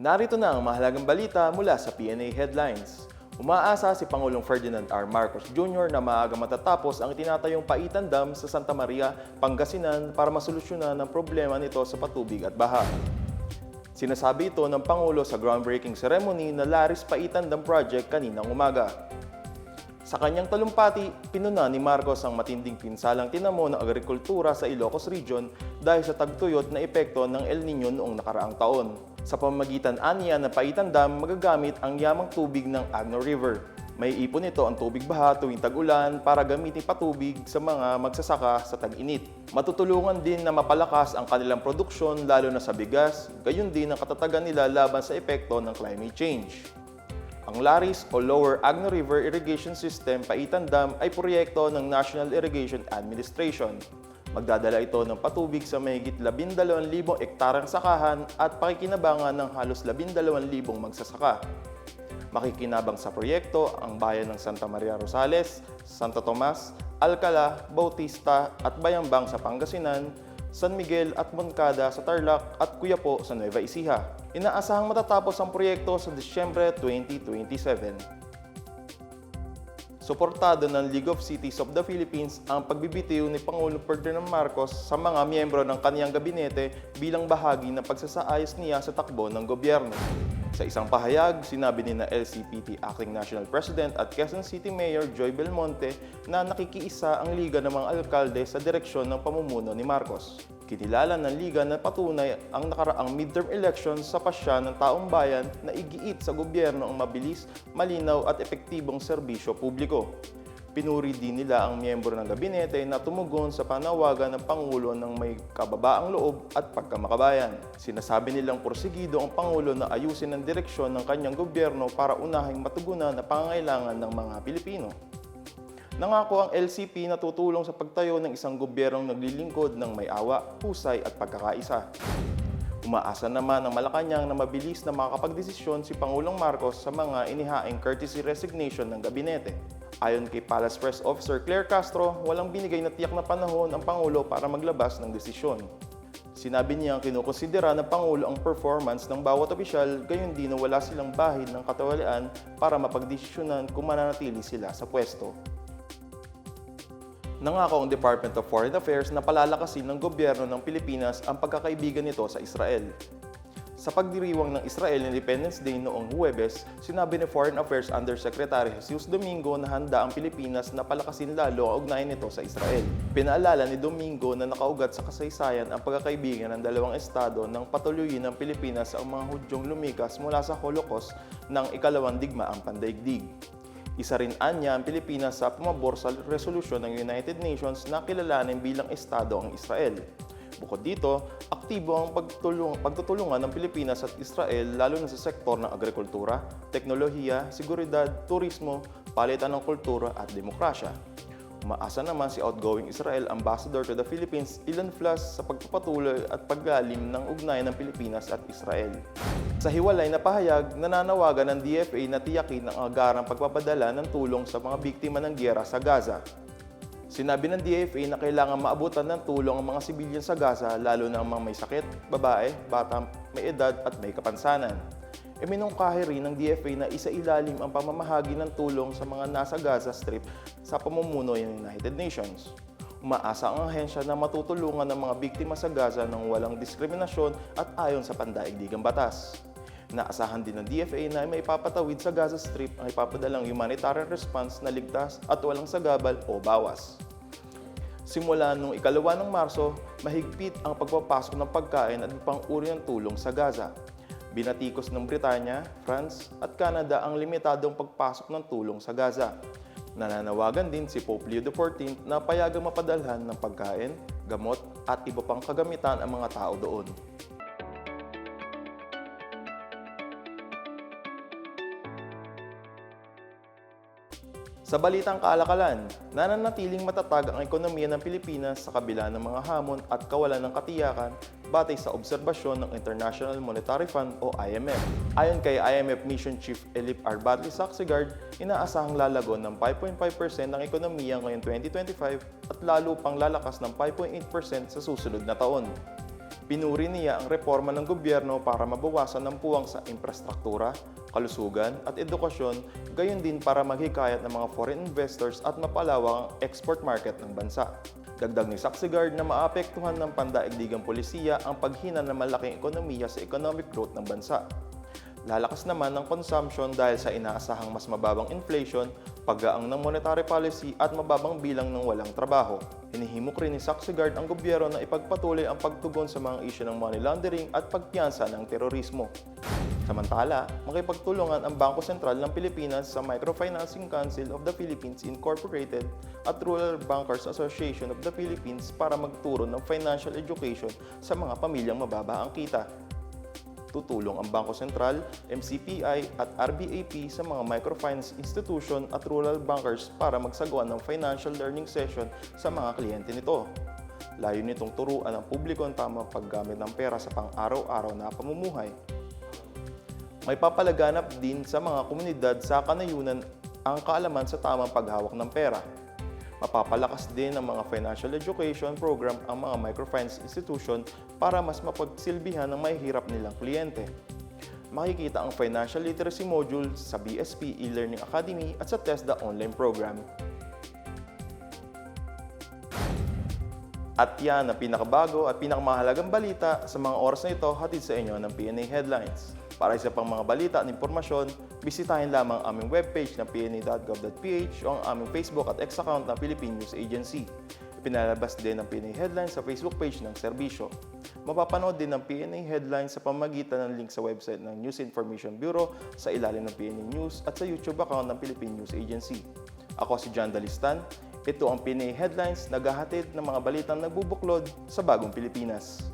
Narito na ang mahalagang balita mula sa PNA Headlines. Umaasa si Pangulong Ferdinand R. Marcos Jr. na maaga matatapos ang itinatayong Paitan Dam sa Santa Maria, Pangasinan para masolusyonan ang problema nito sa patubig at baha. Sinasabi ito ng Pangulo sa groundbreaking ceremony na Laris Paitan Dam Project kaninang umaga. Sa kanyang talumpati, pinuna ni Marcos ang matinding pinsalang tinamo ng agrikultura sa Ilocos Region dahil sa tagtuyot na epekto ng El Nino noong nakaraang taon. Sa pamamagitan aniya ng Paitan Dam, magagamit ang yamang tubig ng Agno River. May ipon nito ang tubig baha tuwing tag-ulan para gamitin patubig sa mga magsasaka sa tag-init. Matutulungan din na mapalakas ang kanilang produksyon lalo na sa bigas, gayon din ang katatagan nila laban sa epekto ng climate change. Ang LARIS o Lower Agno River Irrigation System Paitan Dam ay proyekto ng National Irrigation Administration. Magdadala ito ng patubig sa mahigit 12,000 ektarang sakahan at pakikinabangan ng halos 12,000 magsasaka. Makikinabang sa proyekto ang bayan ng Santa Maria Rosales, Santa Tomas, Alcala, Bautista at Bayambang sa Pangasinan, San Miguel at Moncada sa Tarlac at Cuyapo sa Nueva Ecija. Inaasahang matatapos ang proyekto sa Disyembre 2027. Suportado ng League of Cities of the Philippines ang pagbibitiw ni Pangulong Ferdinand Marcos sa mga miyembro ng kaniyang gabinete bilang bahagi ng pagsasaayos niya sa takbo ng gobyerno. Sa isang pahayag, sinabi ni na LCPT Acting National President at Quezon City Mayor Joy Belmonte na nakikiisa ang Liga ng mga alkalde sa direksyon ng pamumuno ni Marcos. Kinilala ng Liga na patunay ang nakaraang midterm elections sa pasya ng taong bayan na igiit sa gobyerno ang mabilis, malinaw at epektibong serbisyo publiko. Pinuri din nila ang miyembro ng gabinete na tumugon sa panawagan ng Pangulo ng may kababaang loob at pagkamakabayan. Sinasabi nilang porsigido ang Pangulo na ayusin ang direksyon ng kanyang gobyerno para unahing matugunan na pangangailangan ng mga Pilipino. Nangako ang LCP na tutulong sa pagtayo ng isang gobyernong naglilingkod ng may awa, husay at pagkakaisa. Umaasa naman ang Malacanang na mabilis na makakapagdesisyon si Pangulong Marcos sa mga inihaing courtesy resignation ng gabinete. Ayon kay Palace Press Officer Claire Castro, walang binigay na tiyak na panahon ang Pangulo para maglabas ng desisyon. Sinabi niya ang kinukonsidera ng Pangulo ang performance ng bawat opisyal, gayon din na wala silang bahid ng katawalian para mapagdesisyonan kung mananatili sila sa pwesto. Nangako ang Department of Foreign Affairs na palalakasin ng gobyerno ng Pilipinas ang pagkakaibigan nito sa Israel. Sa pagdiriwang ng Israel Independence Day noong Huwebes, sinabi ni Foreign Affairs Undersecretary Jesus Domingo na handa ang Pilipinas na palakasin lalo ang ugnayan nito sa Israel. Pinaalala ni Domingo na nakaugat sa kasaysayan ang pagkakaibigan ng dalawang estado nang patuloyin ng Pilipinas ang mga Hudyong lumikas mula sa Holocaust ng ikalawang digmaang pandaigdig. Isa rin anya ang Pilipinas sa pumabor resolusyon ng United Nations na kilalanin bilang estado ang Israel. Bukod dito, aktibo ang pagtulung, pagtutulungan ng Pilipinas at Israel lalo na sa sektor ng agrikultura, teknolohiya, seguridad, turismo, palitan ng kultura at demokrasya. Umaasa naman si outgoing Israel Ambassador to the Philippines, Ilan Flas, sa pagpapatuloy at paggalim ng ugnayan ng Pilipinas at Israel. Sa hiwalay na pahayag, nananawagan ng DFA na tiyakin ang agarang pagpapadala ng tulong sa mga biktima ng giyera sa Gaza. Sinabi ng DFA na kailangan maabutan ng tulong ang mga sibilyan sa Gaza lalo na ang mga may sakit, babae, bata, may edad at may kapansanan. Iminungkahi rin ng DFA na isa ilalim ang pamamahagi ng tulong sa mga nasa Gaza Strip sa pamumuno ng United Nations. Umaasa ang ahensya na matutulungan ng mga biktima sa Gaza ng walang diskriminasyon at ayon sa pandaigdigang batas. Naasahan din ng DFA na may papatawid sa Gaza Strip ang ipapadalang humanitarian response na ligtas at walang sagabal o bawas. Simula noong ikalawa ng Marso, mahigpit ang pagpapasok ng pagkain at ibang uri ng tulong sa Gaza. Binatikos ng Britanya, France at Canada ang limitadong pagpasok ng tulong sa Gaza. Nananawagan din si Pope Leo XIV na payagang mapadalhan ng pagkain, gamot at iba pang kagamitan ang mga tao doon. Sa balitang kalakalan, nananatiling matatag ang ekonomiya ng Pilipinas sa kabila ng mga hamon at kawalan ng katiyakan batay sa obserbasyon ng International Monetary Fund o IMF. Ayon kay IMF Mission Chief Elip Arbatli Saxigard, inaasahang lalagon ng 5.5% ang ekonomiya ngayong 2025 at lalo pang lalakas ng 5.8% sa susunod na taon. Pinuri niya ang reforma ng gobyerno para mabawasan ang puwang sa infrastruktura, kalusugan at edukasyon, gayon din para maghikayat ng mga foreign investors at mapalawak ang export market ng bansa. Dagdag ni Saxigard na maapektuhan ng pandaigdigang polisiya ang paghina ng malaking ekonomiya sa economic growth ng bansa. Lalakas naman ang consumption dahil sa inaasahang mas mababang inflation, paggaang ng monetary policy at mababang bilang ng walang trabaho. Hinihimok rin ni Saxigard ang gobyerno na ipagpatuloy ang pagtugon sa mga isyu ng money laundering at pagpiyansa ng terorismo. Samantala, makipagtulungan ang Bangko Sentral ng Pilipinas sa Microfinancing Council of the Philippines Incorporated at Rural Bankers Association of the Philippines para magturo ng financial education sa mga pamilyang mababa ang kita. Tutulong ang Bangko Sentral, MCPI at RBAP sa mga microfinance institution at rural bankers para magsagawa ng financial learning session sa mga kliyente nito. Layo nitong turuan ang publiko ang tamang paggamit ng pera sa pang-araw-araw na pamumuhay. May papalaganap din sa mga komunidad sa kanayunan ang kaalaman sa tamang paghawak ng pera. Mapapalakas din ng mga financial education program ang mga microfinance institution para mas mapagsilbihan ng mahihirap nilang kliyente. Makikita ang financial literacy module sa BSP e-learning academy at sa TESDA online program. At yan ang pinakabago at pinakamahalagang balita sa mga oras na ito hatid sa inyo ng PNA Headlines. Para sa pang mga balita at impormasyon, bisitahin lamang ang aming webpage na pna.gov.ph o ang aming Facebook at X account ng Philippine News Agency. Ipinalabas din ng PNA Headlines sa Facebook page ng serbisyo. Mapapanood din ng PNA Headlines sa pamagitan ng link sa website ng News Information Bureau sa ilalim ng PNA News at sa YouTube account ng Philippine News Agency. Ako si John Dalistan. Ito ang PNA Headlines, naghahatid ng mga balitang nagbubuklod sa bagong Pilipinas.